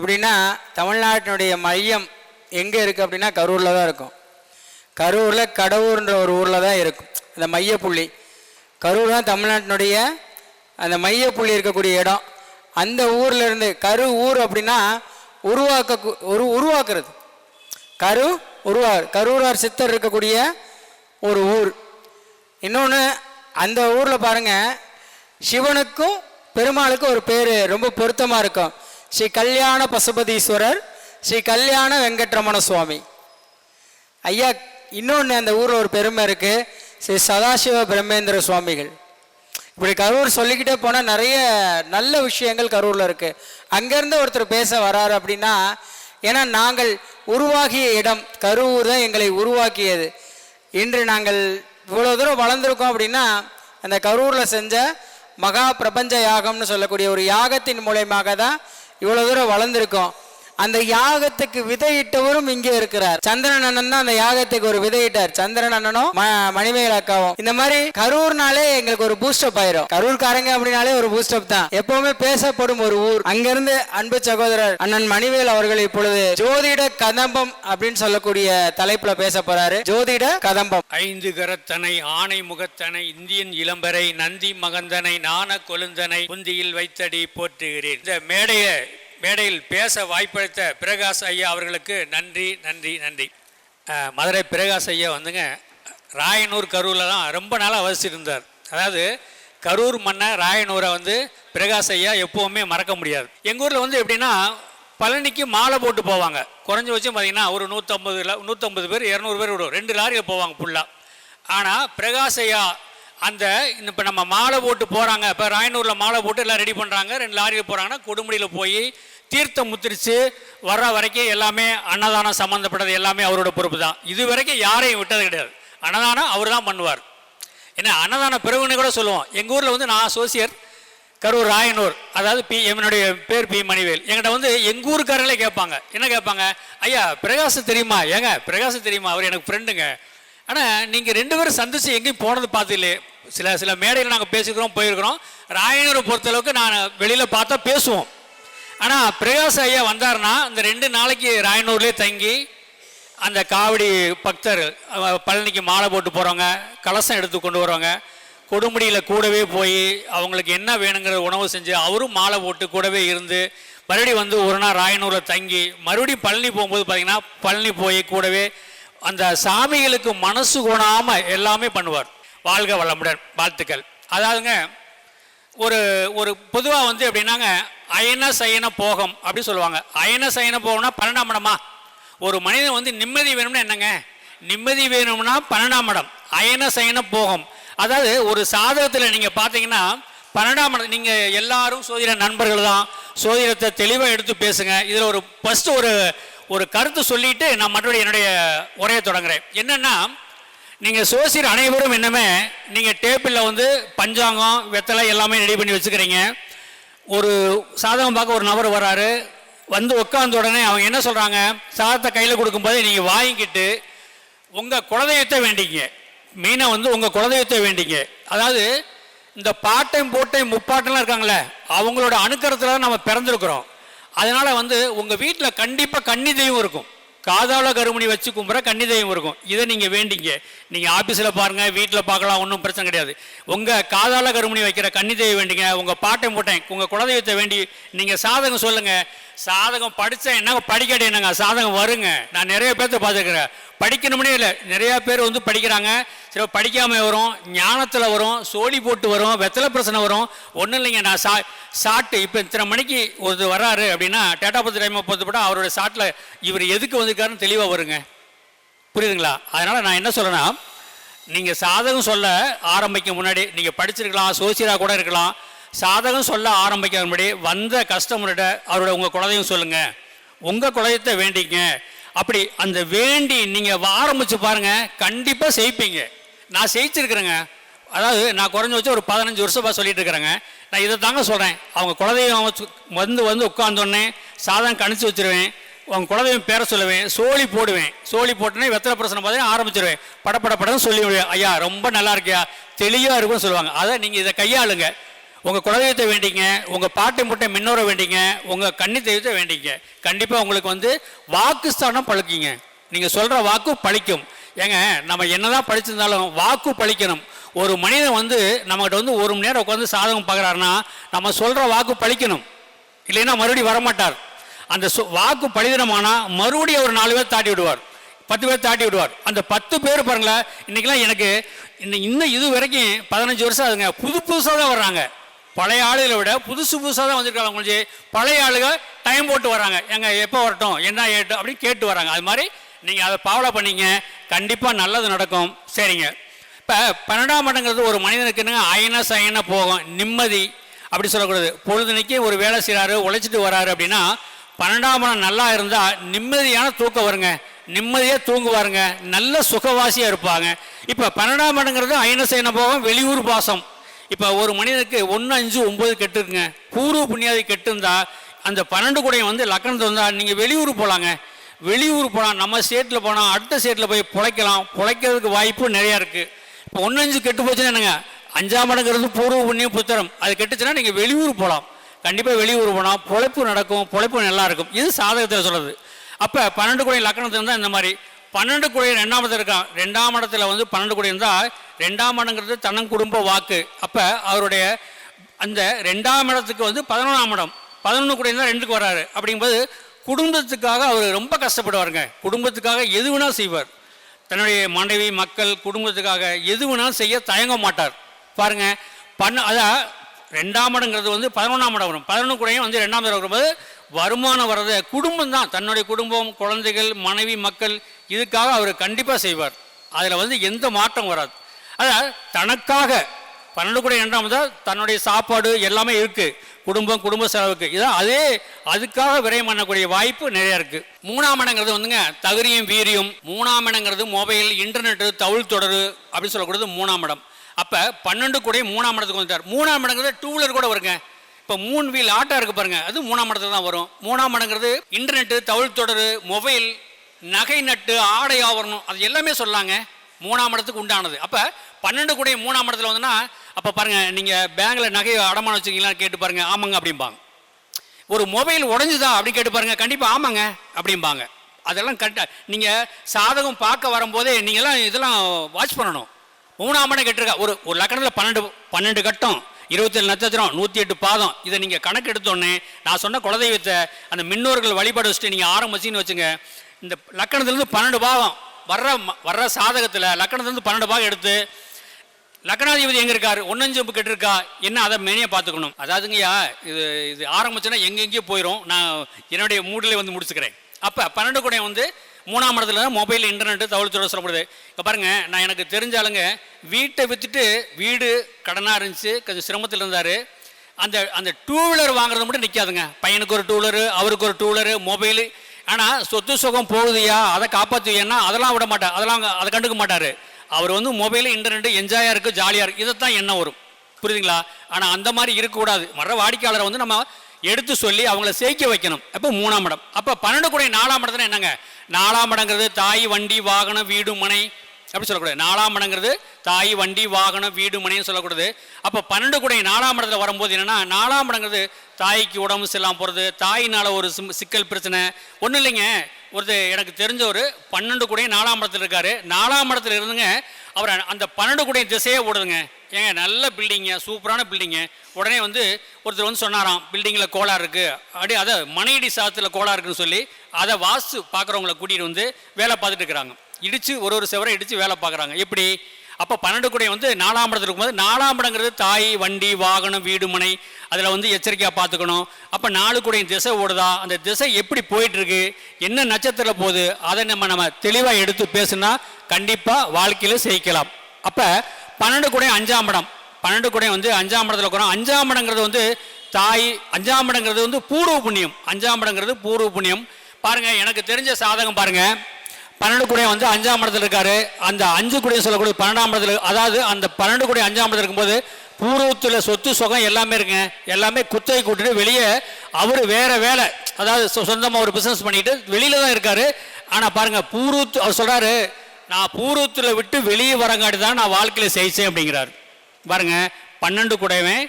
எப்படின்னா தமிழ்நாட்டினுடைய மையம் எங்கே இருக்குது அப்படின்னா கரூரில் தான் இருக்கும். கரூரில் கடவுர்ன்ற ஒரு ஊரில் தான் இருக்கும். அந்த மையப்புள்ளி. கரூர் தான் தமிழ்நாட்டினுடைய அந்த மையப்புள்ளி இருக்கக்கூடிய இடம். அந்த ஊரில் இருந்து கரு ஊர் அப்படின்னா உருவாக்க ஒரு உருவாக்குறது. கரு உருவா கரூரார் சித்தர் இருக்கக்கூடிய ஒரு ஊர். இன்னொன்று அந்த ஊரில் பாருங்கள் சிவனுக்கும் பெருமாளுக்கும் ஒரு பேர் ரொம்ப பொருத்தமாக இருக்கும். ஸ்ரீ கல்யாண பசுபதீஸ்வரர் ஸ்ரீ கல்யாண வெங்கட்ரமண சுவாமி ஐயா இன்னொன்று அந்த ஊரில் ஒரு பெருமை இருக்குது ஸ்ரீ சதாசிவ பிரம்மேந்திர சுவாமிகள். இப்படி கரூர் சொல்லிக்கிட்டே போனால் நிறைய நல்ல விஷயங்கள் கரூரில் இருக்குது அங்கேருந்து ஒருத்தர் பேச வராரு அப்படின்னா ஏன்னா நாங்கள் உருவாகிய இடம் கரூர் தான் எங்களை உருவாக்கியது. இன்று நாங்கள் இவ்வளோ தூரம் வளர்ந்துருக்கோம் அப்படின்னா அந்த கரூரில் செஞ்ச மகா பிரபஞ்ச யாகம்னு சொல்லக்கூடிய ஒரு யாகத்தின் மூலயமாக தான் இவ்வளோ தூரம் வளர்ந்துருக்கோம். அந்த யாகத்துக்கு விதையிட்டவரும் இங்கே இருக்கிறார். சந்திரன் அண்ணன் தான் அந்த யாகத்துக்கு ஒரு விதையிட்டார். சந்திரன் அண்ணனும் ம- அக்காவும். இந்த மாதிரி கரூர்னாலே எங்களுக்கு ஒரு பூஸ்டப் ஆயிரும். கரூர்காரங்க அப்படின்னாலே ஒரு பூஸ்டப் தான். எப்பவுமே பேசப்படும் ஒரு ஊர். அங்கிருந்து அன்பு சகோதரர் அண்ணன் மணிவேல் அவர்கள் இப்பொழுது ஜோதிட கதம்பம் அப்படின்னு சொல்லக்கூடிய தலைப்புல பேச போறாரு. ஜோதிட கதம்பம். ஐந்து கரத்தனை ஆணை முகத்தனை இந்தியன் இளம்பரை நந்தி மகந்தனை நாண கொழுந்தனை புந்தியில் வைத்தடி போற்றுகிறேன். இந்த மேடையை மேடையில் பேச வாய்ப்பளித்த பிரகாஷ் ஐயா அவர்களுக்கு நன்றி நன்றி நன்றி. மதுரை பிரகாஷ் ஐயா வந்துங்க ராயனூர் கரூரில் தான் ரொம்ப நாளாக வசிச்சுட்டு இருந்தார். அதாவது கரூர் மன்ன ராயனூரை வந்து பிரகாஷ் ஐயா எப்போவுமே மறக்க முடியாது. எங்கள் ஊரில் வந்து எப்படின்னா பழனிக்கு மாலை போட்டு போவாங்க. குறைஞ்ச வச்சும் பார்த்தீங்கன்னா ஒரு நூற்றம்பது நூற்றம்பது பேர் இரநூறு பேர் விடும் ரெண்டு லாரியில் போவாங்க ஃபுல்லாக ஆனால் பிரகாஷ் ஐயா அந்த இப்போ நம்ம மாலை போட்டு போகிறாங்க இப்போ ராயனூரில் மாலை போட்டு எல்லாம் ரெடி பண்ணுறாங்க ரெண்டு லாரியில் போகிறாங்கன்னா கொடுமுடியில் போய் தீர்த்தம் முத்திரிச்சு வர்ற வரைக்கும் எல்லாமே அன்னதானம் சம்மந்தப்பட்டது எல்லாமே அவரோட பொறுப்பு தான் இது வரைக்கும் யாரையும் விட்டது கிடையாது. அன்னதானம் அவர் தான் பண்ணுவார். ஏன்னா அன்னதான பிறகுன்னு கூட சொல்லுவோம். எங்கள் ஊரில் வந்து நான் அசோசியர் கரூர் ராயனூர் அதாவது பி என்னுடைய பேர் பி மணிவேல். எங்கிட்ட வந்து எங்கள் ஊருக்காரங்களே கேட்பாங்க. என்ன கேட்பாங்க? ஐயா பிரகாசம் தெரியுமா? ஏங்க பிரகாசம் தெரியுமா? அவர் எனக்கு ஃப்ரெண்டுங்க ஆனால் நீங்கள் ரெண்டு பேரும் சந்திச்சு எங்கேயும் போனது பார்த்துல சில சில மேடையில் நாங்கள் பேசிக்கிறோம் போயிருக்கிறோம். ராயனூரை பொறுத்தளவுக்கு நான் வெளியில் பார்த்தா பேசுவோம். ஆனால் பிரகாஷ் ஐயா வந்தாருன்னா இந்த ரெண்டு நாளைக்கு ராயனூர்லேயே தங்கி அந்த காவடி பக்தர் பழனிக்கு மாலை போட்டு போகிறவங்க கலசம் எடுத்து கொண்டு வருவாங்க கொடுமுடியில் கூடவே போய் அவங்களுக்கு என்ன வேணுங்கிற உணவு செஞ்சு அவரும் மாலை போட்டு கூடவே இருந்து மறுபடியும் வந்து ஒரு நாள் ராயனூரில் தங்கி மறுபடியும் பழனி போகும்போது பார்த்திங்கன்னா பழனி போய் கூடவே அந்த சாமிகளுக்கு மனசு கொணாமல் எல்லாமே பண்ணுவார். வாழ்க வளமுடன் வாழ்த்துக்கள். அதாவதுங்க ஒரு ஒரு பொதுவாக வந்து எப்படின்னாங்க அயன சயன போகம் அப்படின்னு சொல்லுவாங்க. அயன சயன போகம்னா பன்னெண்டாம் இடமா ஒரு மனிதன் வந்து நிம்மதி வேணும்னா என்னங்க? நிம்மதி வேணும்னா பன்னெண்டாம் இடம் அயன சயன போகம். அதாவது ஒரு சாதகத்தில் நீங்கள் பார்த்தீங்கன்னா பன்னெண்டாம் இடம் நீங்கள் எல்லாரும் சோதிட நண்பர்கள் தான் சோதிடத்தை தெளிவாக எடுத்து பேசுங்க. இதில் ஒரு ஃபஸ்ட்டு ஒரு ஒரு கருத்து சொல்லிட்டு நான் மறுபடியும் என்னுடைய உரையை தொடங்குறேன். என்னென்னா நீங்கள் சோசியர் அனைவரும் என்னமே நீங்கள் டேப்பில் வந்து பஞ்சாங்கம் வெத்தலை எல்லாமே ரெடி பண்ணி வச்சுக்கிறீங்க. ஒரு சாதகம் பார்க்க ஒரு நபர் வராரு. வந்து உட்கார்ந்த உடனே அவங்க என்ன சொல்கிறாங்க சாதத்தை கையில் கொடுக்கும்போது நீங்கள் வாங்கிக்கிட்டு உங்கள் குலதெய்வத்தை வேண்டிங்க மெயினாக வந்து உங்கள் குலதெய்வத்தை வேண்டிங்க அதாவது இந்த பாட்டையும் போட்டையும் முப்பாட்டெல்லாம் இருக்காங்களே அவங்களோட அணுக்கரத்தில் தான் நம்ம பிறந்திருக்கிறோம். அதனால் வந்து உங்கள் வீட்டில் கண்டிப்பாக கன்னி தெய்வம் இருக்கும். காதால கருமணி வச்சு கும்புற கன்னி தெய்வம் இருக்கும். இதை நீங்கள் வேண்டிங்க. நீங்கள் ஆஃபீஸில் பாருங்கள் வீட்டில் பார்க்கலாம் ஒன்றும் பிரச்சனை கிடையாது. உங்கள் காதால கருமணி வைக்கிற கன்னி தெய்வம் வேண்டிங்க. உங்கள் பாட்டை மூட்டேன் உங்கள் குலதெய்வத்தை வேண்டி நீங்கள் சாதகம் சொல்லுங்கள் சாதகம் படித்தா என்னங்க படிக்காட்டி என்னங்க? சாதகம் வருங்க. நான் நிறைய பேர்த்த பார்த்துருக்குறேன் படிக்கணும்னே இல்லை நிறையா பேர் வந்து படிக்கிறாங்க. சில படிக்காமல் வரும் ஞானத்தில் வரும் சோழி போட்டு வரும் வெத்தலை பிரச்சனை வரும். ஒன்றும் இல்லைங்க நான் சா சாட்டு இப்போ இத்தனை மணிக்கு ஒரு வராரு அப்படின்னா டேட்டா பத்து டைமை பொறுத்தப்பட்ட அவரோட சாட்டில் இவர் எதுக்கு வந்திருக்காருன்னு தெளிவாக வருங்க. புரியுதுங்களா? அதனால் நான் என்ன சொல்கிறேன்னா நீங்கள் சாதகம் சொல்ல ஆரம்பிக்க முன்னாடி நீங்கள் படிச்சிருக்கலாம் சோசியலாக கூட இருக்கலாம் சாதகம் சொல்ல ஆரம்பிக்க முன்னாடி வந்த கஸ்டமர்கிட்ட அவரோட உங்கள் குலதையும் சொல்லுங்கள் உங்கள் குலதெய்வத்தை வேண்டிங்க. அப்படி அந்த வேண்டி நீங்கள் ஆரம்பித்து பாருங்கள் கண்டிப்பாக செய்ப்பீங்க. நான் ஜெயிச்சிருக்கிறேங்க அதாவது நான் குறைஞ்ச வச்சு ஒரு பதினஞ்சு வருஷமாக சொல்லிட்டு இருக்கிறேங்க நான் இதை தாங்க சொல்கிறேன் அவங்க குலதெய்வம் வந்து வந்து உட்காந்தோடனே சாதம் கணிச்சு வச்சுருவேன். அவங்க குலதெய்வம் பேர சொல்லுவேன். சோழி போடுவேன். சோழி போட்டோன்னே வெத்தலை பிரசனை பார்த்து ஆரம்பிச்சிருவேன். படப்பட படம் சொல்லி ஐயா ரொம்ப நல்லா இருக்கியா? தெளிவாக இருக்கும்னு சொல்லுவாங்க. அதை நீங்கள் இதை கையாளுங்க. உங்கள் குலதெய்வத்தை வேண்டிங்க உங்கள் பாட்டை முட்டை மின்னோரை வேண்டிங்க உங்கள் கன்னி தெய்வத்தை வேண்டிங்க. கண்டிப்பாக உங்களுக்கு வந்து வாக்குஸ்தானம் பழுக்கிங்க. நீங்கள் சொல்கிற வாக்கு பழிக்கும். ஏங்க நம்ம என்னதான் படிச்சிருந்தாலும் வாக்கு பழிக்கணும். ஒரு மனிதன் வந்து நம்மகிட்ட வந்து ஒரு மணி நேரம் உட்காந்து சாதகம் பார்க்குறாருன்னா நம்ம சொல்கிற வாக்கு பழிக்கணும். இல்லைன்னா மறுபடியும் வரமாட்டார். அந்த சொ- வாக்கு பழிதனமானால் மறுபடியும் ஒரு நாலு பேர் தாட்டி விடுவார். பத்து பேர் தாட்டி விடுவார். அந்த பத்து பேர் பாருங்களேன் இன்னைக்கெல்லாம் எனக்கு இன்னும் இன்னும் இது வரைக்கும் பதினஞ்சு வருஷம் ஆகுதுங்க. புது புதுசாக தான் வர்றாங்க. பழைய ஆளுகளை விட புதுசு புதுசாக தான் வந்திருக்காங்க உங்களுக்கு பழைய ஆளுக டைம் போட்டு வராங்க எங்கள் எப்போ வரட்டும்? என்ன ஏட்டும் அப்படின்னு கேட்டு வராங்க அது மாதிரி நீங்கள் அதை ஃபாலோ பண்ணீங்க. கண்டிப்பாக நல்லது நடக்கும். சரிங்க. இப்போ பன்னெண்டாம் இடங்கிறது ஒரு மனிதனுக்கு என்னங்க? அயன சயன போகும் நிம்மதி அப்படி சொல்லக்கூடாது. பொழுதுனைக்கு ஒரு வேலை செய்கிறாரு உழைச்சிட்டு வராரு அப்படின்னா பன்னெண்டாம் இடம் நல்லா இருந்தால் நிம்மதியான தூக்கம் வருங்க. நிம்மதியாக தூங்குவாருங்க. நல்ல சுகவாசியாக இருப்பாங்க. இப்போ பன்னெண்டாம் இடங்கிறது அயன சயன போகும் வெளியூர் பாசம் இப்போ ஒரு மனிதனுக்கு ஒன்று அஞ்சு ஒம்பது கெட்டு இருக்குங்க பூர்வ புண்ணியாதி கெட்டு இருந்தால் அந்த பன்னெண்டு கூடையும் வந்து லக்கணத்தை வந்தால் நீங்கள் வெளியூர் போகலாங்க வெளியூர் போகலாம் நம்ம ஸ்டேட்டில் போனால் அடுத்த ஸ்டேட்டில் போய் பிழைக்கலாம். பிழைக்கிறதுக்கு வாய்ப்பு நிறையா இருக்குது இப்போ ஒன்று அஞ்சு கெட்டு போச்சுன்னா என்னங்க? அஞ்சாம் மடங்கிறது பூர்வ புண்ணியம் புத்திரம். அது கெட்டுச்சுன்னா நீங்கள் வெளியூர் போகலாம் கண்டிப்பாக வெளியூர் போனால் பொழைப்பு நடக்கும் பொழைப்பு நல்லா இருக்கும். இது சாதகத்தில் சொல்கிறது அப்போ பன்னெண்டு கோடி லக்கணத்தில் இருந்தால் இந்த மாதிரி. பன்னெண்டு கோடி ரெண்டாம் இடத்துல இருக்கான் ரெண்டாம் இடத்துல வந்து பன்னெண்டு கோடி இருந்தால் ரெண்டாம் இடங்கிறது தன்னன் குடும்ப வாக்கு. அப்போ அவருடைய அந்த ரெண்டாம் இடத்துக்கு வந்து பதினொன்றாம் இடம். பதினொன்று கோடி இருந்தால் ரெண்டுக்கு வராரு. அப்படிங்கும்போது குடும்பத்துக்காக அவர் ரொம்ப கஷ்டப்படுவாருங்க. குடும்பத்துக்காக எது வேணால் செய்வார். தன்னுடைய மனைவி மக்கள் குடும்பத்துக்காக எது வேணாலும் செய்ய தயங்க மாட்டார். பாருங்க பண்ண அதான் ரெண்டாம் இடங்கிறது வந்து பதினொன்றாம் இடம் வரும். பதினொன்று கூடையும் வந்து ரெண்டாம் இடம் வரும்போது வருமானம் வர்றது குடும்பம் தான் தன்னுடைய குடும்பம் குழந்தைகள் மனைவி மக்கள் இதுக்காக அவர் கண்டிப்பாக செய்வார். அதில் வந்து எந்த மாற்றம் வராது. அதான் தனக்காக பன்னெண்டு கூட ரெண்டாம் தான் தன்னுடைய சாப்பாடு எல்லாமே இருக்குது குடும்பம் குடும்ப செலவுக்கு. இதான் அதே அதுக்காக விரயம் பண்ணக்கூடிய வாய்ப்பு நிறைய இருக்குது மூணாம் இடங்கிறது வந்துங்க தகுதியும் வீரியம். மூணாம் இடங்கிறது மொபைல் இன்டர்நெட்டு தவுள் தொடரு அப்படின்னு சொல்லக்கூடியது மூணாம் இடம். அப்போ பன்னெண்டு கூட மூணாம் இடத்துக்கு வந்துட்டார். மூணாம் இடங்கிறது டூ வீலர் கூட வருங்க. இப்போ மூணு வீல் ஆட்டோ இருக்கு பாருங்க. அது மூணாம் இடத்துல தான் வரும். மூணாம் இடங்கிறது இன்டர்நெட்டு தவுள் தொடர் மொபைல் நகை நட்டு ஆடை ஆவரணம் அது எல்லாமே சொல்லாங்க. மூணாம் இடத்துக்கு உண்டானது. அப்போ பன்னெண்டு கூட மூணாம் இடத்துல வந்துன்னா அப்போ பாருங்க நீங்கள் பேங்கில் நகை அடமானம் வச்சுக்கீங்களா கேட்டு பாருங்க ஆமாங்க அப்படிம்பாங்க. ஒரு மொபைல் உடஞ்சுதா அப்படின்னு கேட்டு பாருங்க கண்டிப்பாக ஆமாங்க அப்படிம்பாங்க. அதெல்லாம் கரெக்டாக நீங்கள் சாதகம் பார்க்க வரும்போதே நீங்கள்லாம் இதெல்லாம் வாட்ச் பண்ணணும். மூணாம் இடம் கட்டிருக்கா ஒரு ஒரு லக்கணத்தில் பன்னெண்டு பன்னெண்டு கட்டம். இருபத்தேழு நட்சத்திரம் நூற்றி எட்டு பாதம். இதை நீங்கள் கணக்கு எடுத்தோடனே நான் சொன்ன குலதெய்வத்தை அந்த மின்னோர்கள் வழிபாடு வச்சுட்டு நீங்கள் ஆரம்பிச்சின்னு வச்சுங்க. இந்த லக்கணத்துலேருந்து பன்னெண்டு பாகம். வர்ற வர்ற சாதகத்தில் லக்கணத்துலேருந்து பன்னெண்டு பாகம் எடுத்து லக்னாதிபதி எங்கே இருக்கார்? ஒன்னஞ்சம்பு கெட்டிருக்கா? என்ன அதை மெனியா பார்த்துக்கணும். அதாவதுங்கய்யா இது இது ஆரம்பிச்சுன்னா எங்கெங்கேயோ போயிடும் நான் என்னுடைய மூடிலே வந்து முடிச்சுக்கிறேன். அப்போ பன்னெண்டு குடையம் வந்து மூணாம் இடத்துல தான் மொபைல் இன்டர்நெட்டு தகவல் தொடர்பு சொல்லப்படுது. இப்போ பாருங்கள் நான் எனக்கு தெரிஞ்ச ஆளுங்க வீட்டை விற்றுட்டு வீடு கடனாக இருந்துச்சு கொஞ்சம் சிரமத்தில் இருந்தார். அந்த அந்த டூ வீலர் வாங்குறது மட்டும் நிற்காதுங்க பையனுக்கு ஒரு டூ வீலரு அவருக்கு ஒரு டூ வீலரு மொபைலு ஆனால் சொத்து சுகம் போகுதுயா அதை காப்பாற்றுவியன்னா அதெல்லாம் விட மாட்டார் அதெல்லாம் அதை கண்டுக்க மாட்டார். அவர் வந்து மொபைலு இன்டர்நெட்டு என்ஜாயாக இருக்குது ஜாலியாக இருக்குது இதைத்தான் எண்ணம் வரும். புரியுதுங்களா? ஆனால் அந்த மாதிரி இருக்கக்கூடாது. வர வாடிக்கையாளரை வந்து நம்ம எடுத்து சொல்லி அவங்கள சேர்க்க வைக்கணும். அப்போ மூணாம் இடம். அப்போ பன்னெண்டு கூட நாலாம் இடத்துல என்னங்க? நாலாம் இடங்கிறது தாய் வண்டி வாகனம் வீடு மனை. அப்படி சொல்லக்கூடாது. நாலாம் இடங்கிறது தாய் வண்டி வாகனம் வீடு மனைன்னு சொல்லக்கூடாது. அப்போ பன்னெண்டு கூட நாலாம் இடத்துல வரும்போது என்னென்னா நாலாம் இடங்கிறது தாய்க்கு உடம்பு செல்லாம போகிறது தாயினால் ஒரு சிம் சிக்கல் பிரச்சனை. ஒன்றும் இல்லைங்க. ஒருத்தர் எனக்கு தெரிஞ்ச ஒரு பன்னெண்டு கூட நாலாம் இடத்துல இருக்கார். நாலாம் இடத்துல இருந்துங்க அவர் அந்த பன்னெண்டு கூட திசையே ஓடுதுங்க. ஏங்க நல்ல பில்டிங்க சூப்பரான பில்டிங்கு உடனே வந்து ஒருத்தர் வந்து சொன்னாராம் பில்டிங்கில் கோளாறு இருக்குது அப்படி அதை மனையடி சாத்தில் கோளாறு இருக்குன்னு சொல்லி அதை வாஸ்து பார்க்குறவங்கள கூட்டிகிட்டு வந்து வேலை பார்த்துட்டு இருக்கிறாங்க. இடித்து ஒரு ஒரு செவரை இடித்து வேலை பார்க்குறாங்க. எப்படி? அப்போ பன்னெண்டு கூட வந்து நாலாம் இடத்துல இருக்கும்போது நாலாம் இடங்கிறது தாய் வண்டி வாகனம் வீடு மனை. அதில் வந்து எச்சரிக்கையாக பார்த்துக்கணும். அப்போ நாலு கூடையும் திசை ஓடுதா? அந்த திசை எப்படி போயிட்டுருக்கு? என்ன நட்சத்திரத்தில் போகுது? அதை நம்ம நம்ம தெளிவாக எடுத்து பேசுனா கண்டிப்பாக வாழ்க்கையில் ஜெயிக்கலாம் அப்போ பன்னெண்டு கூட அஞ்சாம் இடம். பன்னெண்டு கூட வந்து அஞ்சாம் இடத்துல இருக்கிறோம். அஞ்சாம் இடங்கிறது வந்து தாய் அஞ்சாம் இடங்கிறது வந்து பூர்வ புண்ணியம். அஞ்சாம் இடங்கிறது பூர்வ புண்ணியம். பாருங்கள் எனக்கு தெரிஞ்ச சாதகம் பாருங்கள் பன்னெண்டு கூட வந்து அஞ்சாம் இடத்துல இருக்காரு. அந்த அஞ்சு கூடையும் சொல்லக்கூடிய பன்னெண்டாம் இடத்துல அதாவது அந்த பன்னெண்டு கூட அஞ்சாம் இடத்துல இருக்கும்போது பூர்வத்தில் சொத்து சுகம் எல்லாமே இருக்குங்க. எல்லாமே குத்தகை கூட்டிட்டு வெளியே அவர் வேற வேலை. அதாவது சொ- ஒரு பிஸ்னஸ் பண்ணிட்டு வெளியில தான் இருக்காரு. ஆனால் பாருங்கள் பூர்வத்து அவர் சொல்கிறாரு நான் பூர்வத்தில் விட்டு வெளியே வரங்காட்டி தான் நான் வாழ்க்கையில் ஜெயிச்சேன் அப்படிங்கிறாரு. பாருங்க பன்னெண்டு குடையவன்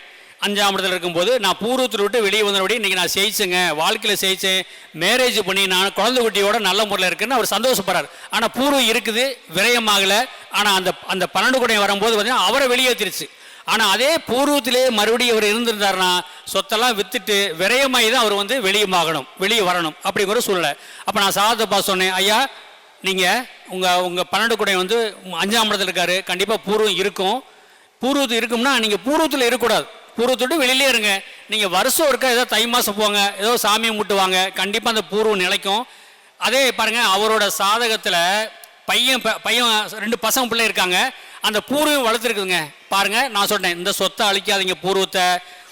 அஞ்சாம் இடத்துல இருக்கும்போது நான் பூர்வத்தில் விட்டு வெளியே வந்தபடி இன்றைக்கி நான் ஜெயிச்சேங்க வாழ்க்கையில் செய்ச்சேன் மேரேஜ் பண்ணி நான் குழந்தை குட்டியோட நல்ல முறையில் இருக்குன்னு அவர் சந்தோஷப்படுறார். ஆனால் பூர்வம் இருக்குது விரயமாகலை. ஆனால் அந்த அந்த பன்னெண்டு குடையும் வரும்போது பார்த்தீங்கன்னா அவரை வெளியேற்றிருச்சு ஆனால் அதே பூர்வத்திலே மறுபடியும் அவர் இருந்திருந்தாருன்னா சொத்தெல்லாம் வித்துட்டு விரயமாகி தான் அவர் வந்து வெளியே ஆகணும் வெளியே வரணும் அப்படிங்கிற சூழ்நிலை. அப்போ நான் சாதப்பா சொன்னேன் ஐயா நீங்கள் உங்கள் உங்கள் பன்னெண்டு குடை வந்து அஞ்சாம் இடத்துல இருக்காரு. கண்டிப்பாக பூர்வம் இருக்கும். பூர்வத்து இருக்கும்னா நீங்கள் பூர்வத்தில் இருக்கக்கூடாது. பூர்வத்தை விட்டு வெளியிலே இருங்க. நீங்கள் வருஷம் இருக்கா ஏதோ தை மாதம் போங்க. ஏதோ சாமியை முட்டுவாங்க கண்டிப்பாக அந்த பூர்வம் நிலைக்கும். அதே பாருங்கள் அவரோட சாதகத்தில் பையன் ப- பையன் ரெண்டு பசங்க பிள்ளை இருக்காங்க. அந்த பூர்வம் வளர்த்துருக்குதுங்க. பாருங்கள் நான் சொன்னேன் இந்த சொத்தை அழிக்காதீங்க பூர்வத்தை.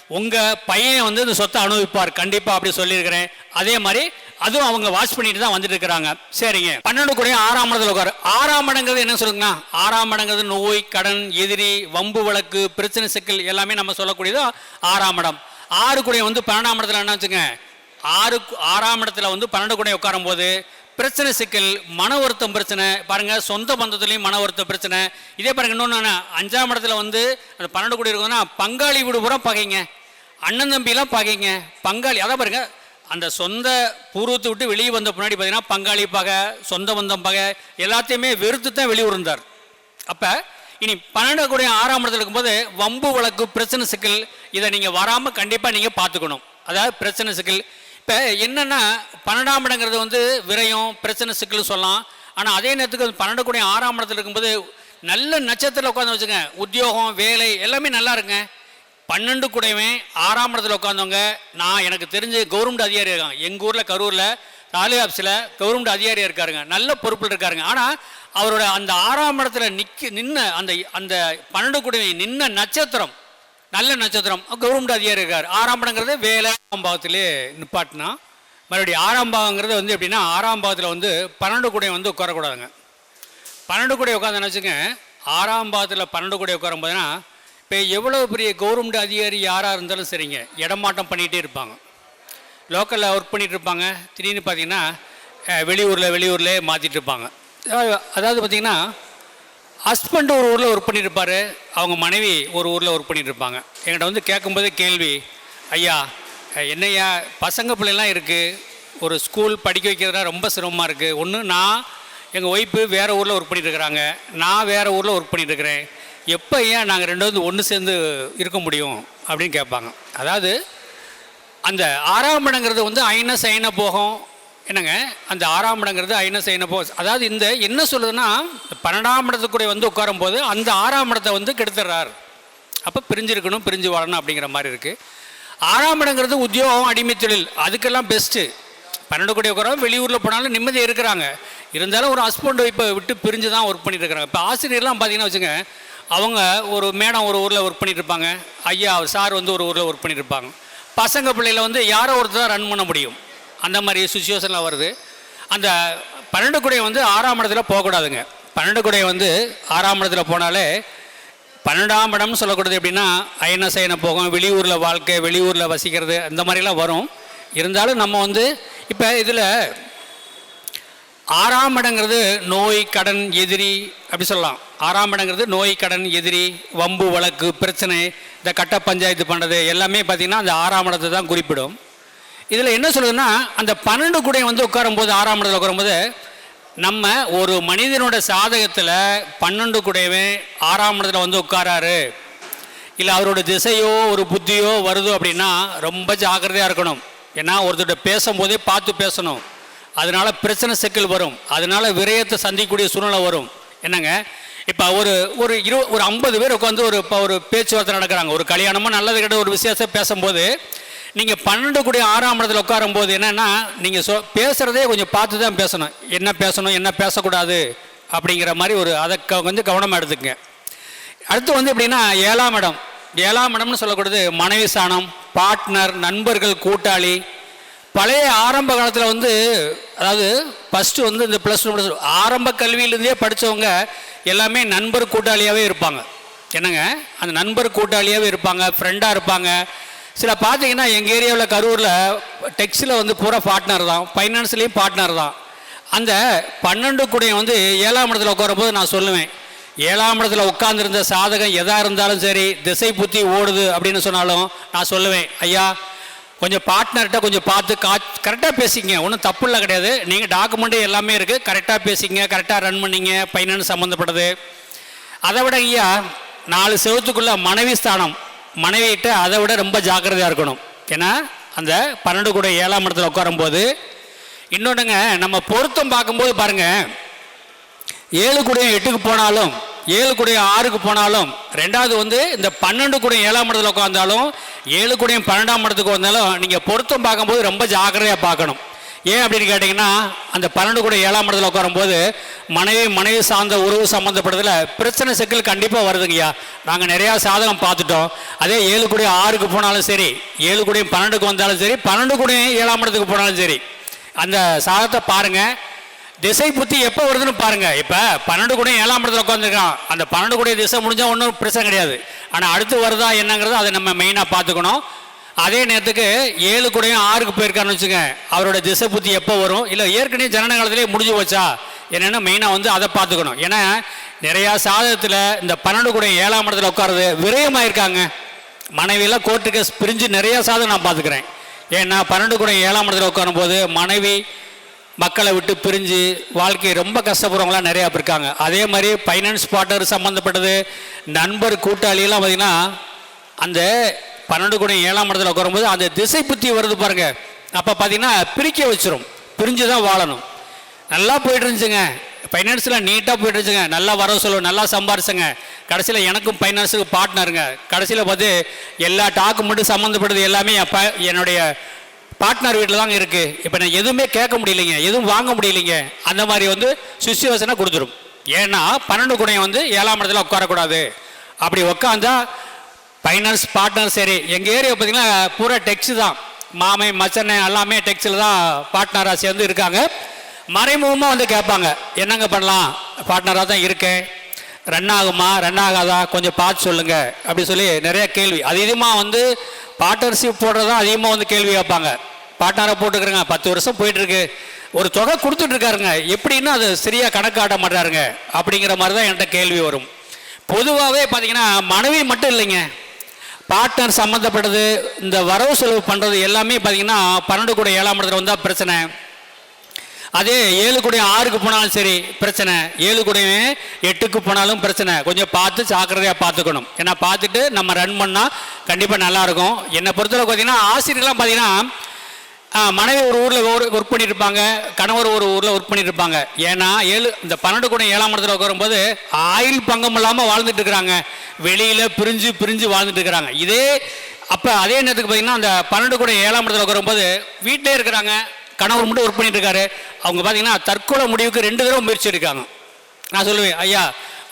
உங்கள் பையன் வந்து இந்த சொத்தை அனுபவிப்பார். கண்டிப்பாக அப்படி சொல்லியிருக்கிறேன். அதே மாதிரி அதுவும் அவங்க வாஷ் பண்ணிட்டு தான் வந்துட்டு இருக்கிறாங்க. சரிங்க. பன்னெண்டு கூட ஆறாம் இடத்துல உட்காரு. ஆறாம் இடங்கிறது என்ன சொல்லுங்கன்னா ஆறாம் இடங்கிறது நோய் கடன் எதிரி வம்பு வழக்கு பிரச்சனை சிக்கல் எல்லாமே நம்ம சொல்லக்கூடியது ஆறாம் இடம் ஆறு கூட வந்து பன்னெண்டாம் இடத்துல என்ன வச்சுங்க? ஆறு ஆறாம் இடத்துல வந்து பன்னெண்டு கூட உட்காரும் போது பிரச்சனை சிக்கல் மன வருத்தம் பிரச்சனை பாருங்க சொந்த பந்தத்துலேயும் மன வருத்தம் பிரச்சனை. இதே பாருங்க இன்னொன்று அஞ்சாம் இடத்துல வந்து அந்த பன்னெண்டு கோடி இருக்குதுன்னா பங்காளி வீடு பூரா பகைங்க. அண்ணன் தம்பிலாம் பகைங்க. பங்காளி அதான் பாருங்க அந்த சொந்த பூர்வத்தை விட்டு வெளியே வந்த பின்னாடி பார்த்தீங்கன்னா பங்காளி பகை சொந்த பந்தம் பகை எல்லாத்தையுமே வெறுத்து தான் வெளியூர்ந்தார். அப்போ இனி பன்னெண்டு கூட ஆறாம் இடத்துல இருக்கும்போது வம்பு வழக்கு பிரச்சனை சிக்கல் இதை நீங்கள் வராமல் கண்டிப்பாக நீங்கள் பார்த்துக்கணும். அதாவது பிரச்சனை சிக்கல். இப்போ என்னென்னா பன்னெண்டாம் இடங்கிறது வந்து விரயம் பிரச்சனை சிக்கல் சொல்லலாம். ஆனால் அதே நேரத்துக்கு பன்னெண்டு கூட ஆறாம் இடத்துல இருக்கும்போது நல்ல நட்சத்திரத்தில் உட்காந்து வச்சுங்க உத்தியோகம் வேலை எல்லாமே நல்லா இருக்குங்க. பன்னெண்டு கூடவே ஆறாம் இடத்துல உட்காந்தவங்க நான் எனக்கு தெரிஞ்சு கவர்மெண்ட் அதிகாரி இருக்காங்க. எங்கள் ஊரில் கரூரில் தாலுகா ஆஃபீஸில் கவர்மெண்ட் அதிகாரியாக இருக்காருங்க. நல்ல பொறுப்பில் இருக்காருங்க. ஆனால் அவரோட அந்த ஆறாம் இடத்துல நிற்க நின்ன அந்த அந்த பன்னெண்டு கூடவே நின்ன நட்சத்திரம் நல்ல நட்சத்திரம் கவர்மெண்ட் அதிகாரி இருக்கார். ஆறாம் இடங்கிறது வேலை பாவத்திலே நிப்பாட்டினா மறுபடியும் ஆறாம் பாவங்கிறது வந்து எப்படின்னா ஆறாம் பாவத்தில் வந்து பன்னெண்டு கூடையும் வந்து உட்காரக்கூடாதுங்க. பன்னெண்டு கோடி உட்காந்து வச்சுங்க ஆறாம் பாதத்தில் பன்னெண்டு கோடி உட்காரும் போதுன்னா இப்போ எவ்வளோ பெரிய கவர்மெண்ட் அதிகாரி யாராக இருந்தாலும் சரிங்க. இடமாட்டம் பண்ணிகிட்டே இருப்பாங்க. லோக்கலில் ஒர்க் பண்ணிகிட்டு இருப்பாங்க. திடீர்னு பார்த்தீங்கன்னா வெளியூரில் வெளியூரில் மாற்றிட்டு இருப்பாங்க. அதாவது- பார்த்தீங்கன்னா ஹஸ்பண்ட் ஒரு ஊரில் ஒர்க் பண்ணியிருப்பார் அவங்க மனைவி ஒரு ஊரில் ஒர்க் பண்ணிட்டு இருப்பாங்க. என்கிட்ட வந்து கேட்கும்போது கேள்வி ஐயா என்னையா என்னய்யா பசங்க பிள்ளைலாம் இருக்குது ஒரு ஸ்கூல் படிக்க வைக்கிறதுனா ரொம்ப சிரமமாக இருக்குது ஒன்று நான் எங்கள் ஒய்ஃபு வேறு ஊரில் ஒர்க் பண்ணிட்டுருக்குறாங்க நான் வேறு ஊரில் ஒர்க் பண்ணிட்டுருக்கிறேன் எப்போ ஏன் நாங்கள் ரெண்டு வந்து ஒன்று சேர்ந்து இருக்க முடியும் அப்படின்னு கேட்பாங்க. அதாவது அந்த ஆறாம் இடங்கிறது வந்து ஐன சைன போகம். என்னங்க? அந்த ஆறாம் இடங்கிறது ஐன சைன போகம் அதாவது இந்த என்ன சொல்லுதுன்னா பன்னெண்டாம் இடத்துக்குடைய வந்து உட்காரும் போது அந்த ஆறாம் இடத்தை வந்து கெடுத்துடுறார். அப்போ பிரிஞ்சிருக்கணும் பிரிஞ்சு வாழணும் அப்படிங்கிற மாதிரி இருக்குது ஆறாம் இடங்கிறது உத்தியோகம் அடிமை தொழில். அதுக்கெல்லாம் பெஸ்ட்டு பன்னெண்டு கோடி உட்காரம் வெளியூரில் போனாலும் நிம்மதியாக இருக்கிறாங்க. இருந்தாலும் ஒரு ஹஸ்பண்ட் இப்போ விட்டு பிரிஞ்சு தான் ஒர்க் பண்ணிட்டு இருக்கிறாங்க. இப்போ ஆசிரியர்லாம் பார்த்தீங்கன்னா வச்சுங்க அவங்க ஒரு மேடம் ஒரு ஊரில் ஒர்க் பண்ணிட்டு இருப்பாங்க ஐயா சார் வந்து ஒரு ஊரில் ஒர்க் பண்ணிட்டு இருப்பாங்க பசங்க பிள்ளைகளை வந்து யாரோ ஒருத்தர் தான் ரன் பண்ண முடியும். அந்த மாதிரி சுச்சுவேஷனில் வருது. அந்த பன்னெண்டு குடையை வந்து ஆறாம் இடத்துல போகக்கூடாதுங்க. பன்னெண்டு குடையை வந்து ஆறாம் இடத்துல போனாலே பன்னெண்டாம் இடம்னு சொல்லக்கூடாது. எப்படின்னா அயன சயன போகும். வெளியூரில் வாழ்க்கை வெளியூரில் வசிக்கிறது அந்த மாதிரிலாம் வரும். இருந்தாலும் நம்ம வந்து இப்போ இதில் ஆறாம் இடங்கிறது நோய் கடன் எதிரி அப்படி சொல்லலாம். ஆறாம் இடங்கிறது நோய் கடன் எதிரி வம்பு வழக்கு பிரச்சனை இந்த கட்ட பஞ்சாயத்து பண்ணுறது எல்லாமே பார்த்திங்கன்னா அந்த ஆறாம் இடத்தை தான் குறிப்பிடும். இதில் என்ன சொல்லுதுன்னா அந்த பன்னெண்டு கூடை வந்து உட்காரும்போது ஆறாம் இடத்துல உட்காரும்போது நம்ம ஒரு மனிதனோட சாதகத்தில் பன்னெண்டு கூடையவே ஆறாம் இடத்துல வந்து உட்காராரு. இல்லை அவரோட திசையோ ஒரு புத்தியோ வருதோ அப்படின்னா ரொம்ப ஜாக்கிரதையாக இருக்கணும். ஏன்னா ஒருத்தர்கிட்ட பேசும்போதே பார்த்து பேசணும். அதனால பிரச்சனை சிக்கல் வரும். அதனால விரயத்தை சந்திக்கக்கூடிய சூழ்நிலை வரும். என்னங்க? இப்போ ஒரு ஒரு இரு ஒரு ஐம்பது பேர் உட்காந்து ஒரு இப்போ ஒரு பேச்சுவார்த்தை நடக்கிறாங்க. ஒரு கல்யாணமாக நல்லது கிட்ட ஒரு விசேஷம் பேசும்போது நீங்கள் பன்னெண்டு கூடிய ஆறாம் இடத்துல உட்காரும்போது என்னென்னா நீங்கள் சொ பேசுகிறதே கொஞ்சம் பார்த்து தான் பேசணும். என்ன பேசணும் என்ன பேசக்கூடாது அப்படிங்கிற மாதிரி ஒரு அதை க- கொஞ்சம் கவனமாக எடுத்துக்கங்க. அடுத்து வந்து எப்படின்னா ஏழாம் இடம். ஏழாம் இடம்னு சொல்லக்கூடாது மனைவி சாணம் பார்ட்னர் நண்பர்கள் கூட்டாளி பழைய ஆரம்ப காலத்தில் வந்து அதாவது ஃபஸ்ட்டு வந்து இந்த ப்ளஸ் டூ ஆரம்ப கல்வியிலேருந்தே படித்தவங்க எல்லாமே நண்பர் கூட்டாளியாகவே இருப்பாங்க. என்னங்க? அந்த நண்பர் கூட்டாளியாகவே இருப்பாங்க ஃப்ரெண்டாக இருப்பாங்க. சில பார்த்தீங்கன்னா எங்கள் ஏரியாவில் கரூரில் டெக்ஸில் வந்து பூரா பார்ட்னர் தான் ஃபைனான்ஸ்லேயும் பார்ட்னர் தான். அந்த பன்னெண்டு கூடையும் வந்து ஏழாம் இடத்துல உட்காரும்போது நான் சொல்லுவேன் ஏழாம் இடத்துல உட்காந்துருந்த சாதகம் எதாக இருந்தாலும் சரி திசை புத்தி ஓடுது அப்படின்னு சொன்னாலும் நான் சொல்லுவேன் ஐயா கொஞ்சம் பார்ட்னர்கிட்ட கொஞ்சம் பார்த்து கா கரெக்டாக பேசிங்க ஒன்றும் தப்பு இல்லை கிடையாது. நீங்கள் டாக்குமெண்ட்டு எல்லாமே இருக்குது கரெக்டாக பேசிங்க கரெக்டாக ரன் பண்ணீங்க. ஃபைனான்ஸ் சம்மந்தப்பட்டது அதை விட ஐயா நாலு செவத்துக்குள்ள மனைவி ஸ்தானம். மனைவிகிட்ட அதை விட ரொம்ப ஜாக்கிரதையாக இருக்கணும். ஏன்னா அந்த பன்னெண்டு கூட ஏழாம் இடத்துல உட்காரும்போது இன்னொன்றுங்க நம்ம பொருத்தம் பார்க்கும்போது பாருங்கள் ஏழு கூடையும் எட்டுக்கு போனாலும் ஏழு கூடையும் ஆறுக்கு போனாலும் ரெண்டாவது வந்து இந்த பன்னெண்டு கூடையும் ஏழாம் இடத்துல உட்காந்தாலும் ஏழு கூடையும் பன்னெண்டாம் இடத்துக்கு வந்தாலும் நீங்கள் பொருத்தம் பார்க்கும்போது ரொம்ப ஜாக்கிரதையாக பார்க்கணும். ஏன் அப்படின்னு கேட்டிங்கன்னா அந்த பன்னெண்டு கூட ஏழாம் இடத்துல உட்காரும்போது மனைவி மனைவி சார்ந்த உறவு சம்மந்தப்பட்டதில் பிரச்சனை சிக்கல் கண்டிப்பாக வருதுங்கய்யா. நாங்கள் நிறையா சாதகம் பார்த்துட்டோம். அதே ஏழு கூட ஆறுக்கு போனாலும் சரி ஏழு கூடையும் பன்னெண்டுக்கு வந்தாலும் சரி பன்னெண்டு கூடையும் ஏழாம் இடத்துக்கு போனாலும் சரி அந்த சாதத்தை பாருங்கள் திசை புத்தி எப்போ வருதுன்னு பாருங்க. இப்போ பன்னெண்டு கூட ஏழாம் இடத்துல உட்காந்துருக்கான் அந்த பன்னெண்டு கூட திசை முடிஞ்சால் ஒன்றும் பிரச்சனை கிடையாது. ஆனால் அடுத்து வருதா என்னங்கிறது அதை நம்ம மெயினாக பார்த்துக்கணும். அதே நேரத்துக்கு ஏழு கூடையும் ஆறுக்கு போயிருக்காருன்னு வச்சுங்க அவரோட திசை புத்தி எப்போ வரும்? இல்லை ஏற்கனவே ஜனன காலத்திலே முடிஞ்சு போச்சா? என்னென்னா மெயினாக வந்து அதை பார்த்துக்கணும். ஏன்னா நிறையா சாதகத்தில் இந்த பன்னெண்டு கூட ஏழாம் இடத்துல உட்காருது விரயமாயிருக்காங்க. மனைவியெல்லாம் கோர்ட்டு கேஸ் பிரிஞ்சு நிறையா சாதகம் நான் பார்த்துக்கிறேன். ஏன்னா பன்னெண்டு கூட ஏழாம் இடத்துல உட்காரும்போது மனைவி மக்களை விட்டு பிரிஞ்சு வாழ்க்கையை ரொம்ப கஷ்டப்படுறவங்களாம் நிறையா இருக்காங்க. அதே மாதிரி ஃபைனான்ஸ் பார்ட்னர் சம்மந்தப்பட்டது நண்பர் கூட்டாளியெல்லாம் பார்த்திங்கன்னா அந்த பன்னெண்டு கூட ஏழாம் இடத்துல உட்காரும்போது அந்த திசை புத்தி வருது பாருங்க. அப்போ பார்த்தீங்கன்னா பிரிக்க வச்சிரும். பிரிஞ்சு தான் வாழணும். நல்லா போயிட்டு இருந்துச்சுங்க. ஃபைனான்ஸில் நீட்டாக போயிட்டு இருந்துச்சுங்க. நல்லா வர சொல்லுவோம் நல்லா சம்பாரிச்சுங்க. கடைசியில் எனக்கும் ஃபைனான்ஸுக்கு பார்ட்னருங்க கடைசியில் பார்த்து எல்லா டாக்குமெண்ட்டும் சம்மந்தப்பட்டது எல்லாமே என் ப- என்னுடைய பார்ட்னர் வீட்டில் தாங்க இருக்குது இப்போ நான் எதுவுமே கேட்க முடியலைங்க. எதுவும் வாங்க முடியலைங்க. அந்த மாதிரி வந்து சுச்சுவேஷனை கொடுத்துரும். ஏன்னா பன்னெண்டு குணையம் வந்து ஏழாம் இடத்துல உட்காரக்கூடாது. அப்படி உட்காந்தா ஃபைனான்ஸ் பார்ட்னர் சரி. எங்கள் ஏரியா பார்த்தீங்கன்னா பூரா டெக்ஸ் தான். மாமை மச்சனை எல்லாமே டெக்ஸில் தான் பார்ட்னராக சேர்ந்து இருக்காங்க. மறைமுகமாக வந்து கேட்பாங்க. என்னங்க பண்ணலாம்? பார்ட்னராக தான் இருக்கேன். ரன் ஆகுமா ரன் ஆகாதா கொஞ்சம் பார்த்து சொல்லுங்க. அப்படி சொல்லி நிறைய கேள்வி. அதிகமாக வந்து பார்ட்னர்ஷிப் போடுறதா அதிகமாக வந்து கேள்வி கேட்பாங்க. பார்ட்னராக போட்டுக்கிறேங்க. பத்து வருஷம் போயிட்டுருக்கு. ஒரு தொகை கொடுத்துட்டு இருக்காருங்க. எப்படின்னு அது சரியாக கணக்காட்ட மாட்டாருங்க. அப்படிங்கிற மாதிரி தான் என்கிட்ட கேள்வி வரும். பொதுவாகவே பார்த்தீங்கன்னா மனைவி மட்டும் இல்லைங்க. பார்ட்னர் சம்மந்தப்பட்டது இந்த வரவு செலவு பண்ணுறது எல்லாமே பார்த்தீங்கன்னா பன்னெண்டு கூட ஏழாம் இடத்துல வந்தால் பிரச்சனை. அதே ஏழு கூடையும் ஆறுக்கு போனாலும் சரி பிரச்சனை. ஏழு கூடையும் எட்டுக்கு போனாலும் பிரச்சனை. கொஞ்சம் பார்த்து ஜாக்கிரதையாக பார்த்துக்கணும். ஏன்னா பார்த்துட்டு நம்ம ரன் பண்ணால் கண்டிப்பாக நல்லாயிருக்கும். என்னை பொறுத்தளவு பார்த்தீங்கன்னா ஆசிரியர்லாம் பார்த்தீங்கன்னா மனைவி ஒரு ஊரில் ஒர்க் பண்ணியிருப்பாங்க கணவர் ஒரு ஊரில் ஒர்க் பண்ணியிருப்பாங்க. ஏன்னா ஏழு இந்த பன்னெண்டு கூட ஏழாம் இடத்துல உட்காரும்போது ஆயில் பங்கம் இல்லாமல் வாழ்ந்துட்டு இருக்கிறாங்க. வெளியில் பிரிஞ்சு பிரிஞ்சு வாழ்ந்துட்டு இருக்கிறாங்க. இதே அப்போ அதே நேரத்துக்கு பார்த்தீங்கன்னா அந்த பன்னெண்டு கூட ஏழாம் இடத்துல உட்காரும்போது வீட்டிலே இருக்கிறாங்க. கணவர் மட்டும் ஒர்க் பண்ணிட்டு இருக்காரு அவங்க பார்த்தீங்கன்னா தற்கொலை முடிவுக்கு ரெண்டு தடவை முயற்சி இருக்காங்க நான் சொல்லுவேன் ஐயா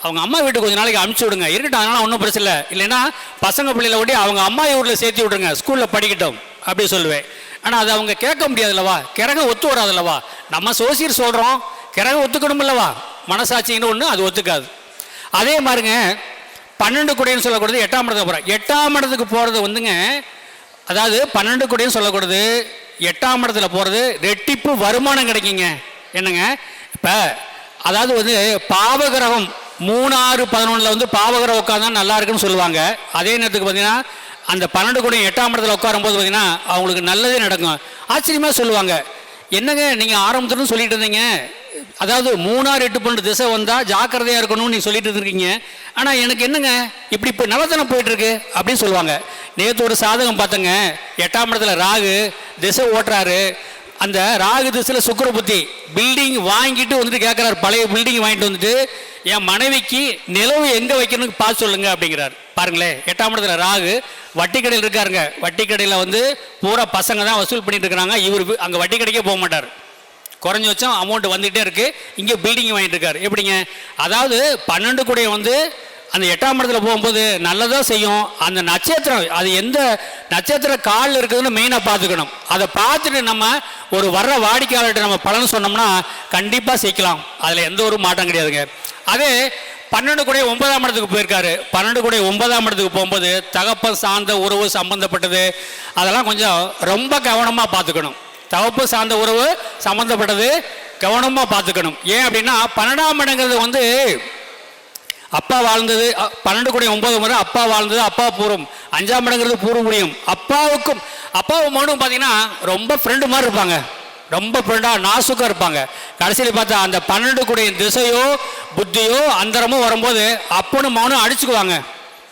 அவங்க அம்மா வீட்டுக்கு கொஞ்ச நாளைக்கு அனுப்பிச்சி விடுங்க. இருக்கட்டும் அதனால் ஒன்றும் பிரச்சனை இல்லை. இல்லைன்னா பசங்க பிள்ளைகளை ஓட்டி அவங்க அம்மா ஊரில் சேர்த்து விட்ருங்க ஸ்கூலில் படிக்கட்டும். அப்படி சொல்லுவேன். ஆனால் அது அவங்க கேட்க முடியாதுல்லவா? கிறக ஒத்து வராதுல்லவா? நம்ம சோசியர் சொல்கிறோம் கிறக ஒத்துக்கணும் இல்லவா மனசாட்சின்னு ஒன்று அது ஒத்துக்காது. அதே மாதிரிங்க பன்னெண்டு குடைன்னு சொல்லக்கூடாது எட்டாம் இடத்துக்கு போகிறேன் எட்டாம் இடத்துக்கு போகிறது வந்துங்க அதாவது பன்னெண்டு கோடியும் சொல்லக்கூடாது எட்டாம் இடத்துல போகிறது ரெட்டிப்பு வருமானம் கிடைக்குங்க. என்னங்க? இப்போ அதாவது வந்து பாவகிரகம் மூணு ஆறு பதினொன்றில் வந்து பாவகிரகம் உட்காந்தா நல்லா இருக்குன்னு சொல்லுவாங்க. அதே நேரத்துக்கு பார்த்தீங்கன்னா அந்த பன்னெண்டு கோடியும் எட்டாம் இடத்துல உட்காரும்போது பார்த்தீங்கன்னா அவங்களுக்கு நல்லதே நடக்கும். ஆச்சரியமாக சொல்லுவாங்க. என்னங்க நீங்கள் ஆரம்பத்துலேருந்து சொல்லிட்டு இருந்தீங்க? அதாவது மூணாறு எட்டு பன்னெண்டு திசை வந்தால் ஜாக்கிரதையாக இருக்கணும்னு நீங்கள் சொல்லிட்டு இருக்கீங்க ஆனால் எனக்கு என்னங்க? இப்படி இப்போ நல்லதானே போயிட்டுருக்கு அப்படின்னு சொல்லுவாங்க. நேற்று ஒரு சாதகம் பார்த்தங்க. எட்டாம் இடத்துல ராகு திசை ஓட்டுறாரு. அந்த ராகு திசையில் சுக்கர புத்தி. பில்டிங் வாங்கிட்டு வந்துட்டு கேட்குறாரு பழைய பில்டிங் வாங்கிட்டு வந்துட்டு என் மனைவிக்கு நிலவு எங்கே வைக்கணும்னு பார்த்து சொல்லுங்க அப்படிங்கிறார். பாருங்களேன். எட்டாம் இடத்துல ராகு வட்டி கடையில் இருக்காருங்க. வட்டி கடையில் வந்து பூரா பசங்க தான் வசூல் பண்ணிட்டு இருக்கிறாங்க. இவர் அங்கே வட்டி கடைக்கே போக மாட்டார். குறைஞ்சபட்சம் அமௌண்ட் வந்துகிட்டே இருக்குது இங்கே பில்டிங் வாங்கிட்டு இருக்காரு. எப்படிங்க? அதாவது பன்னெண்டு கூட வந்து அந்த எட்டாம் இடத்துல போகும்போது நல்லதாக செய்யும். அந்த நட்சத்திரம் அது எந்த நட்சத்திர காலில் இருக்குதுன்னு மெயினாக பார்த்துக்கணும். அதை பார்த்துட்டு நம்ம ஒரு வர்ற வாடிக்கையாளர்கிட்ட நம்ம பலன் சொன்னோம்னா கண்டிப்பாக சேர்க்கலாம் அதில் எந்த ஒரு மாற்றம் கிடையாதுங்க. அதே பன்னெண்டு கூட ஒன்பதாம் இடத்துக்கு போயிருக்காரு. பன்னெண்டு கூட ஒன்பதாம் இடத்துக்கு போகும்போது தகப்பம் சார்ந்த உறவு சம்பந்தப்பட்டது. அதெல்லாம் கொஞ்சம் ரொம்ப கவனமாக பார்த்துக்கணும். தகப்பு சார்ந்த உறவு சம்மந்தப்பட்டது கவனமாக பார்த்துக்கணும். ஏன் அப்படின்னா பன்னெண்டாம் இடங்கிறது வந்து அப்பா வாழ்ந்தது பன்னெண்டு குடியும் ஒன்பது முறை அப்பா வாழ்ந்தது அப்பா பூர்வம் அஞ்சாம் இடங்கிறது பூர்வ முடியும். அப்பாவுக்கும் அப்பாவும் மகனும் பார்த்தீங்கன்னா ரொம்ப ஃப்ரெண்டு மாதிரி இருப்பாங்க. ரொம்ப ஃப்ரெண்டாக நாசுக்காக இருப்பாங்க. கடைசியில் பார்த்தா அந்த பன்னெண்டு குடியும் திசையோ புத்தியோ அந்தரமோ வரும்போது அப்பனும் மகனும் அடிச்சுக்குவாங்க.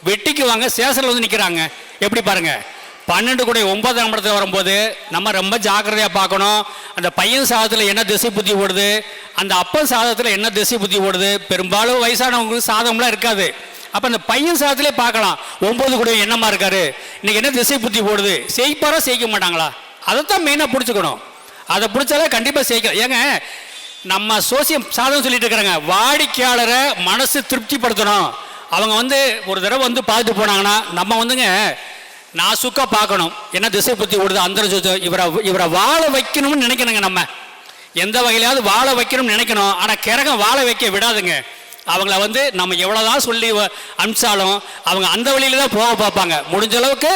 வெட்டிக்குவாங்க சேசனில் வந்து நிற்கிறாங்க எப்படி பாருங்கள் பன்னெண்டு கூட ஒன்பதாம் இடத்துல வரும்போது நம்ம ரொம்ப ஜாக்கிரதையாக பார்க்கணும். அந்த பையன் சாதத்தில் என்ன திசை புத்தி ஓடுது? அந்த அப்பன் சாதத்தில் என்ன திசை புத்தி ஓடுது? பெரும்பாலும் வயசானவங்களுக்கு சாதம்லாம் இருக்காது. அப்போ அந்த பையன் சாதத்திலே பார்க்கலாம். ஒம்பது கூட என்னமா இருக்காரு? இன்னைக்கு என்ன திசை புத்தி ஓடுது? செய்ப்பாரா செய்ய மாட்டாங்களா? அதைத்தான் மெயினாக பிடிச்சிக்கணும். அதை பிடிச்சாலே கண்டிப்பாக செய்யலாம் ஏங்க நம்ம சோசியம் சாதம் சொல்லிட்டு இருக்கிறாங்க. வாடிக்கையாளரை மனசு திருப்திப்படுத்தணும். அவங்க வந்து ஒரு தடவை வந்து பார்த்துட்டு போனாங்கன்னா நம்ம வந்துங்க நாசுக்கா பார்க்கணும். என்ன திசை புத்தி ஓடுது? அந்த இவரை இவரை வாழ வைக்கணும்னு நினைக்கணுங்க நம்ம. எந்த வகையிலாவது வாழ வைக்கணும்னு நினைக்கணும். ஆனால் கிரகம் வாழ வைக்க விடாதுங்க. அவங்கள வந்து நம்ம எவ்வளோதான் சொல்லி அனுப்பிச்சாலும் அவங்க அந்த வழியில தான் போக பார்ப்பாங்க. முடிஞ்ச அளவுக்கு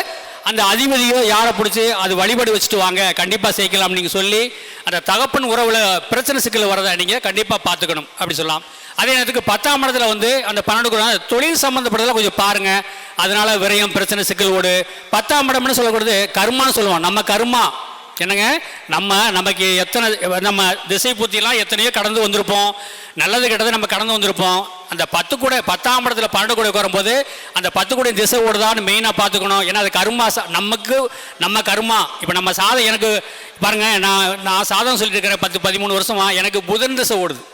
அந்த அதிபதியோ யாரை பிடிச்சி அது வழிபடி வச்சுட்டு வாங்க. கண்டிப்பாக சேர்க்கலாம் நீங்கள் சொல்லி அந்த தகப்பன் உறவில் பிரச்சனை சிக்கல் வரதை நீங்கள் கண்டிப்பாக பார்த்துக்கணும். அப்படி சொல்லலாம். அதே நேரத்துக்கு பத்தாம் இடத்துல வந்து அந்த பன்னெண்டு குணம் தொழில் சம்மந்தப்பட்டதெல்லாம் கொஞ்சம் பாருங்க. அதனால விரயம் பிரச்சனை சிக்கல் ஓடு. பத்தாம் இடம்னு சொல்லக்கூடாது கர்மான்னு சொல்லுவோம். நம்ம கர்மா. என்னங்க? நம்ம நமக்கு எத்தனை நம்ம திசை பூத்திலாம் எத்தனையோ கடந்து வந்திருப்போம். நல்லது கெட்டது நம்ம கடந்து வந்திருப்போம். அந்த பத்து கூட பத்தாம் இடத்துல பன்னெண்டு கூட வரும்போது அந்த பத்து கூட திசை ஓடுதான்னு மெயினாக பார்த்துக்கணும். ஏன்னா அது கருமா சா- நமக்கு நம்ம கருமா. இப்போ நம்ம சாதம் எனக்கு பாருங்கள் நான் நான் சாதம் சொல்லிட்டு இருக்கிறேன் பத்து பதிமூணு வருஷமா எனக்கு புதன் திசை ஓடுது.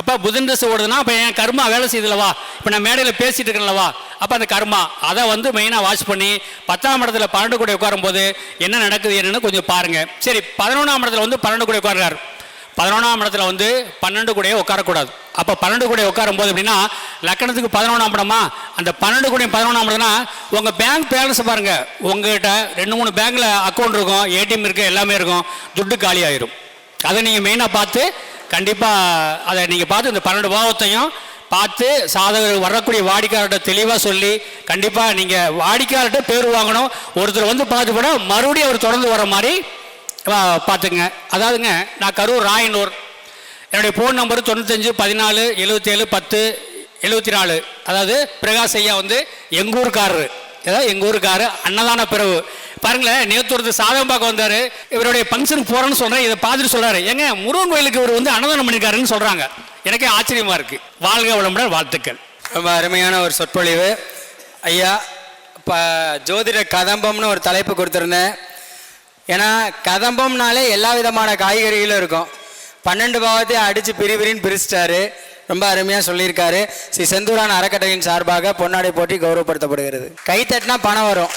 அப்போ புதன் திசை ஓடுதுன்னா அப்போ என் கர்மா வேலை செய்யுதுலவா இப்போ நான் மேடையில் பேசிட்டு இருக்கேன்லவா அப்போ அந்த கர்மா அதை வந்து மெயினாக வாட்ச் பண்ணி பத்தாம் இடத்துல பன்னெண்டு கூட உட்காரும்போது என்ன நடக்குது என்னன்னு கொஞ்சம் பாருங்கள் சரி பதினொன்றாம் இடத்துல வந்து பன்னெண்டு கூட உட்கார்றாரு. பதினொன்றாம் இடத்துல வந்து பன்னெண்டு கூடையே உட்காரக்கூடாது. அப்போ பன்னெண்டு கூட உட்காரும்போது அப்படின்னா லக்கணத்துக்கு பதினொன்றாம் படமா அந்த பன்னெண்டு கூட பதினொன்றாம் படம்னா உங்கள் பேங்க் பேலன்ஸ் பாருங்கள் உங்ககிட்ட ரெண்டு மூணு பேங்க்கில் அக்கௌண்ட் இருக்கும் ஏடிஎம் இருக்குது எல்லாமே இருக்கும். துட்டு காலி ஆயிரும் அதை நீங்கள் மெயினாக பார்த்து கண்டிப்பாக அதை நீங்கள் பார்த்து இந்த பன்னெண்டு பாவத்தையும் பார்த்து சாதகர்கள் வரக்கூடிய வாடிக்கையாளர்கிட்ட தெளிவாக சொல்லி கண்டிப்பாக நீங்கள் வாடிக்கையாளர்கிட்ட பேர் வாங்கணும். ஒருத்தர் வந்து பார்த்து போனால் மறுபடியும் அவர் தொடர்ந்து வர மாதிரி வா- பார்த்துங்க. அதாவதுங்க நான் கரூர் ராயனூர். என்னுடைய ஃபோன் நம்பர் தொண்ணூத்தஞ்சு பதினாலு எழுபத்தேழு பத்து எழுபத்தி நாலு அதாவது பிரகாஷ் ஐயா வந்து எங்கள் ஏதாவது எங்கள் ஊருக்காரு அன்னதான பிறவு. பாருங்களேன் நேற்று ஒருத்தர் சாதகம் பார்க்க வந்தார். இவருடைய ஃபங்க்ஷனுக்கு போகிறேன்னு சொல்கிறேன் இதை பார்த்துட்டு சொல்கிறாரு ஏங்க முருகன் கோயிலுக்கு இவர் வந்து அன்னதானம் பண்ணியிருக்காருன்னு சொல்கிறாங்க எனக்கே ஆச்சரியமாக இருக்குது வாழ்க வளமுடன் வாழ்த்துக்கள். ரொம்ப அருமையான ஒரு சொற்பொழிவு. ஐயா இப்போ ஜோதிட கதம்பம்னு ஒரு தலைப்பு கொடுத்துருந்தேன். ஏன்னா கதம்பம்னாலே எல்லா விதமான காய்கறிகளும் இருக்கும். பன்னெண்டு பாவத்தையும் அடித்து பிரிவிரின்னு பிரிச்சிட்டாரு. ரொம்ப அருமையாக சொல்லியிருக்காரு. ஸ்ரீ செந்தூரான் அறக்கட்டளையின் சார்பாக பொன்னாடை போட்டி கௌரவப்படுத்தப்படுகிறது. கை தட்டினா பணம் வரும்.